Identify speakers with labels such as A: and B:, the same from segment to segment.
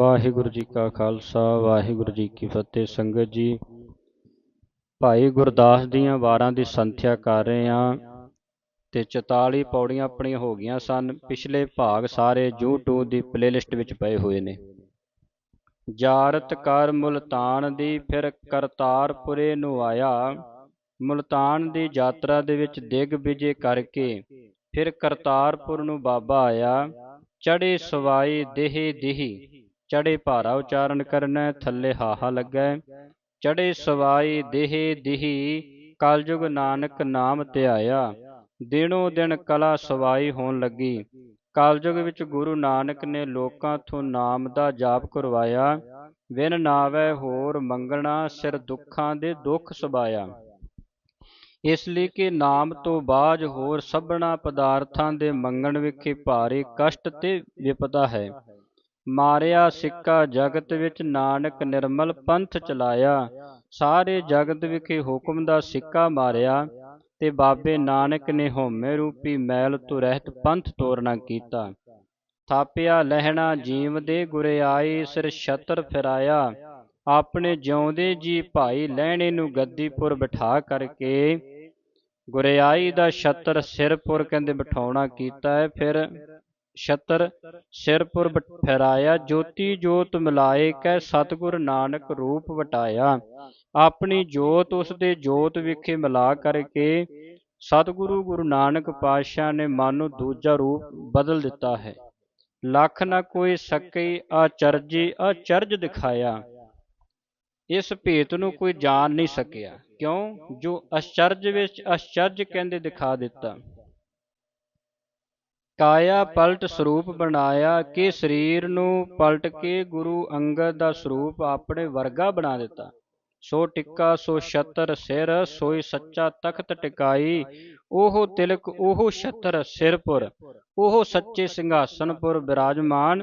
A: ਵਾਹਿਗੁਰੂ ਜੀ ਕਾ ਖਾਲਸਾ, ਵਾਹਿਗੁਰੂ ਜੀ ਕੀ ਫਤਿਹ। ਸੰਗਤ ਜੀ, ਭਾਈ ਗੁਰਦਾਸ ਦੀਆਂ ਵਾਰਾਂ ਦੀ ਸੰਥਿਆ ਕਰ ਰਹੇ ਹਾਂ ਤੇ 44 ਪੌੜੀਆਂ ਆਪਣੀਆਂ ਹੋ ਗਈਆਂ ਸਨ। ਪਿਛਲੇ ਭਾਗ ਸਾਰੇ YouTube ਦੀ ਪਲੇਲਿਸਟ ਵਿੱਚ ਪਏ ਹੋਏ ਨੇ। ਜਾਰਤ ਕਰ ਮੁਲਤਾਨ ਦੀ, ਫਿਰ ਕਰਤਾਰਪੁਰੇ ਨੂੰ ਆਇਆ। ਮੁਲਤਾਨ ਦੀ ਯਾਤਰਾ ਦੇ ਵਿੱਚ ਦਿਗ ਵਿਜੇ ਕਰਕੇ ਫਿਰ ਕਰਤਾਰਪੁਰ ਨੂੰ ਬਾਬਾ ਆਇਆ। ਚੜੇ ਸਵਾਈ ਦੇਹੇ ਦੇਹੀ ਚੜੇ ਭਾਰਾ ਉਚਾਰਨ ਕਰਨਾ, ਥੱਲੇ ਹਾਹਾ ਲੱਗਾ। ਚੜੇ ਸਵਾਈ ਦੇਹੇ ਦੇਹੀ, ਕਲਯੁਗ ਨਾਨਕ ਨਾਮ ਧਿਆਇਆ। ਦਿਨੋ ਦਿਨ ਕਲਾ ਸਵਾਈ ਹੋਣ ਲੱਗੀ। ਕਲਯੁਗ ਵਿੱਚ ਗੁਰੂ ਨਾਨਕ ਨੇ ਲੋਕਾਂ ਤੋਂ ਨਾਮ ਦਾ ਜਾਪ ਕਰਵਾਇਆ। ਵਿਨ ਨਾਵੇ ਹੋਰ ਮੰਗਣਾ, ਸਿਰ ਦੁੱਖਾਂ ਦੇ ਦੁੱਖ ਸਬਾਇਆ ਇਸ ਲਈ ਕਿ ਨਾਮ ਤੋਂ ਬਾਅਦ ਹੋਰ ਸਭਨਾ ਪਦਾਰਥਾਂ ਦੇ ਮੰਗਣ ਵਿਖੇ ਭਾਰੀ ਕਸ਼ਟ ਤੇ ਵਿਪਤਾ ਹੈ। ਮਾਰਿਆ ਸਿੱਕਾ ਜਗਤ ਵਿੱਚ ਨਾਨਕ ਨਿਰਮਲ ਪੰਥ ਚਲਾਇਆ। ਸਾਰੇ ਜਗਤ ਵਿਖੇ ਹੁਕਮ ਦਾ ਸਿੱਕਾ ਮਾਰਿਆ ਤੇ ਬਾਬੇ ਨਾਨਕ ਨੇ ਹਉਮੈ ਰੂਪੀ ਮੈਲ ਤੋਂ ਰਹਿਤ ਪੰਥ ਤੋਰਨਾ ਕੀਤਾ। ਥਾਪਿਆ ਲਹਿਣਾ ਜੀਵ ਦੇ ਗੁਰਿਆਈ ਸਿਰ ਛਤਰ ਫਿਰਾਇਆ। ਆਪਣੇ ਜਿਉਂਦੇ ਜੀ ਭਾਈ ਲਹਿਣੇ ਨੂੰ ਗੱਦੀਪੁਰ ਬਿਠਾ ਕਰਕੇ ਗੁਰਿਆਈ ਦਾ ਛਤਰ ਸਿਰਪੁਰ ਕਹਿੰਦੇ ਬਿਠਾਉਣਾ ਕੀਤਾ ਹੈ। ਫਿਰ ਛਤਰ ਸਿਰਪੁਰ ਫਿਰਾਇਆ ਜੋਤੀ ਜੋਤ ਮਿਲਾਏ ਕੈ ਸਤਿਗੁਰ ਨਾਨਕ ਰੂਪ ਵਟਾਇਆ। ਆਪਣੀ ਜੋਤ ਉਸ ਦੇ ਜੋਤ ਵਿਖੇ ਮਿਲਾ ਕਰਕੇ ਸਤਿਗੁਰੂ ਗੁਰੂ ਨਾਨਕ ਪਾਤਸ਼ਾਹ ਨੇ ਮਨ ਨੂੰ ਦੂਜਾ ਰੂਪ ਬਦਲ ਦਿੱਤਾ ਹੈ। ਲੱਖ ਨਾ ਕੋਈ ਸਕਈ ਆਚਰਜੀ ਅਚਰਜ ਦਿਖਾਇਆ। ਇਸ ਭੇਤ ਨੂੰ ਕੋਈ ਜਾਣ ਨਹੀਂ ਸਕਿਆ। ਕਿਉਂ? ਜੋ ਅਚਰਜ ਵਿੱਚ ਅਚਰਜ ਕਹਿੰਦੇ ਦਿਖਾ ਦਿੱਤਾ। ਕਾਇਆ ਪਲਟ ਸਰੂਪ ਬਣਾਇਆ, ਕਿ ਸਰੀਰ ਨੂੰ ਪਲਟ ਕੇ ਗੁਰੂ ਅੰਗਦ ਦਾ ਸਰੂਪ ਆਪਣੇ ਵਰਗਾ ਬਣਾ ਦਿੱਤਾ। ਸੋ ਟਿੱਕਾ, ਸੋ ਛਤਰ ਸਿਰ, ਸੋਈ ਸੱਚਾ ਤਖਤ ਟਿਕਾਈ, ਉਹ ਤਿਲਕ, ਉਹ ਛਤਰ ਸਿਰਪੁਰ ਉਹ ਸੱਚੇ ਸਿੰਘਾਸਨਪੁਰ ਬਿਰਾਜਮਾਨ,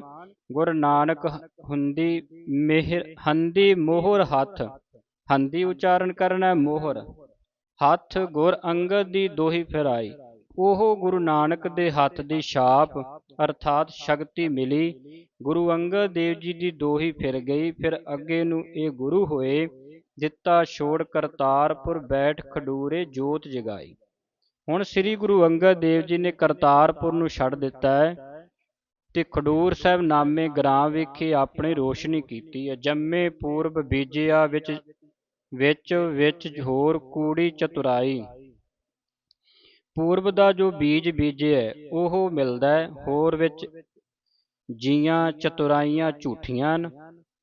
A: ਗੁਰ ਨਾਨਕ ਹੁੰਦੀ ਮਿਹਰ, ਹੰਦੀ ਮੋਹਰ ਹੱਥ, ਹੰਦੀ ਉਚਾਰਨ ਕਰਨਾ ਮੋਹਰ, ਹੱਥ ਗੁਰ ਅੰਗਦ ਦੀ ਦੋਹੀ ਫਿਰਾਈ। ਉਹ ਗੁਰੂ ਨਾਨਕ ਦੇ ਹੱਥ ਦੀ ਛਾਪ, ਅਰਥਾਤ ਸ਼ਕਤੀ ਮਿਲੀ। ਗੁਰੂ ਅੰਗਦ ਦੇਵ ਜੀ ਦੀ ਦੋਹੀ ਫਿਰ ਗਈ। ਫਿਰ ਅੱਗੇ ਨੂੰ ਇਹ ਗੁਰੂ ਹੋਏ। ਦਿੱਤਾ ਛੋੜ ਕਰਤਾਰਪੁਰ, ਬੈਠ ਖਡੂਰੇ ਜੋਤ ਜਗਾਈ। ਹੁਣ ਸ੍ਰੀ ਗੁਰੂ ਅੰਗਦ ਦੇਵ ਜੀ ਨੇ ਕਰਤਾਰਪੁਰ ਨੂੰ ਛੱਡ ਦਿੱਤਾ ਹੈ ਤੇ ਖਡੂਰ ਸਾਹਿਬ ਨਾਮੇ ਗ੍ਰਾਮ ਵਿਖੇ ਆਪਣੀ ਰੋਸ਼ਨੀ ਕੀਤੀ ਹੈ। ਜੰਮੇ ਪੂਰਬ ਬੀਜਿਆ ਵਿੱਚ ਵਿੱਚ ਵਿੱਚ ਹੋਰ ਕੂੜੀ ਚਤੁਰਾਈ ਪੂਰਬ ਦਾ ਜੋ ਬੀਜ ਬੀਜਿਆ ਉਹ ਮਿਲਦਾ ਹੋਰ ਵਿੱਚ। ਜੀਆਂ ਚਤੁਰਾਈਆਂ ਝੂਠੀਆਂ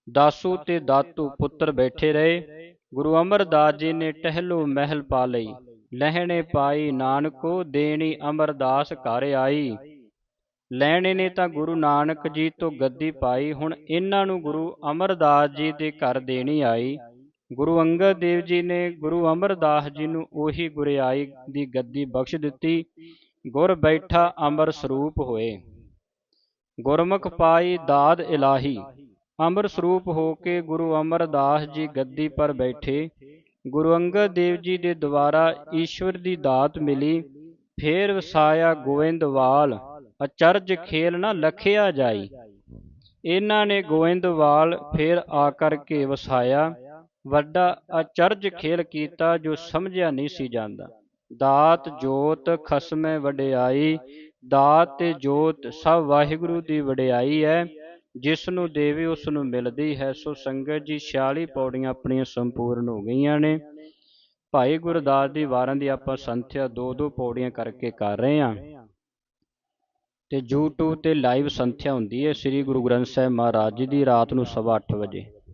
A: ਦਾਸੂ ਤੇ ਦਾਤੂ ਪੁੱਤਰ ਬੈਠੇ ਰਹੇ। ਗੁਰੂ ਅਮਰਦਾਸ ਜੀ ਨੇ ਟਹਿਲੋ ਮਹਿਲ ਪਾ ਲਈ, ਲਹਿਣੇ ਪਾਈ ਨਾਨਕੋ, ਦੇਣੀ ਅਮਰਦਾਸ ਘਰ ਆਈ। ਲੈਣੇ ਨੇ ਤਾਂ ਗੁਰੂ ਨਾਨਕ ਜੀ ਤੋਂ ਗੱਦੀ ਪਾਈ, ਹੁਣ ਇਹਨਾਂ ਨੂੰ ਗੁਰੂ ਅਮਰਦਾਸ ਜੀ ਦੇ ਘਰ ਦੇਣੀ ਆਈ। ਗੁਰੂ ਅੰਗਦ ਦੇਵ ਜੀ ਨੇ ਗੁਰੂ ਅਮਰਦਾਸ ਜੀ ਨੂੰ ਉਹੀ ਗੁਰਿਆਈ ਦੀ ਗੱਦੀ ਬਖਸ਼ ਦਿੱਤੀ। ਗੁਰ ਬੈਠਾ ਅਮਰ ਸਰੂਪ ਹੋਏ। ਗੁਰਮੁਖ ਪਾਈ ਦਾਦ ਇਲਾਹੀ। ਅਮਰ ਸਰੂਪ ਹੋ ਕੇ ਗੁਰੂ ਅਮਰਦਾਸ ਜੀ ਗੱਦੀ ਪਰ ਬੈਠੇ। ਗੁਰੂ ਅੰਗਦ ਦੇਵ ਜੀ ਦੇ ਦੁਆਰਾ ਈਸ਼ਵਰ ਦੀ ਦਾਤ ਮਿਲੀ। ਫੇਰ ਵਸਾਇਆ ਗੋਇੰਦਵਾਲ ਅਚਰਜ ਖੇਲ ਨਾ ਲਖਿਆ ਜਾਈ। ਇਹਨਾਂ ਨੇ ਗੋਇੰਦਵਾਲ ਫੇਰ ਆ ਕਰਕੇ ਵਸਾਇਆ। ਵੱਡਾ ਅਚਰਜ ਖੇਲ ਕੀਤਾ ਜੋ ਸਮਝਿਆ ਨਹੀਂ ਸੀ ਜਾਂਦਾ। ਦਾਤ, ਜੋਤ, ਖਸਮੇ, ਵਡਿਆਈ, ਦਾਤ ਤੇ ਜੋਤ ਸਭ ਵਾਹਿਗੁਰੂ ਦੀ ਵਡਿਆਈ ਹੈ। ਜਿਸ ਨੂੰ ਦੇਵੇ ਉਸ ਨੂੰ ਮਿਲਦੀ ਹੈ, ਸੋ ਸੰਗਤ ਜੀ 46 ਪੌੜੀਆਂ ਆਪਣੀਆਂ ਸੰਪੂਰਨ ਹੋ ਗਈਆਂ ਨੇ। ਭਾਈ ਗੁਰਦਾਸ ਦੀ ਵਾਰਾਂ ਦੀ ਆਪਾਂ ਸੰਥਿਆ ਦੋ ਦੋ ਪੌੜੀਆਂ ਕਰਕੇ ਕਰ ਰਹੇ ਹਾਂ। ਤੇ YouTube ਤੇ ਲਾਈਵ ਸੰਥਿਆ ਹੁੰਦੀ ਹੈ, ਸ੍ਰੀ ਗੁਰੂ ਗ੍ਰੰਥ ਸਾਹਿਬ ਮਹਾਰਾਜ ਜੀ ਦੀ ਰਾਤ ਨੂੰ 8:30 ਵਜੇ।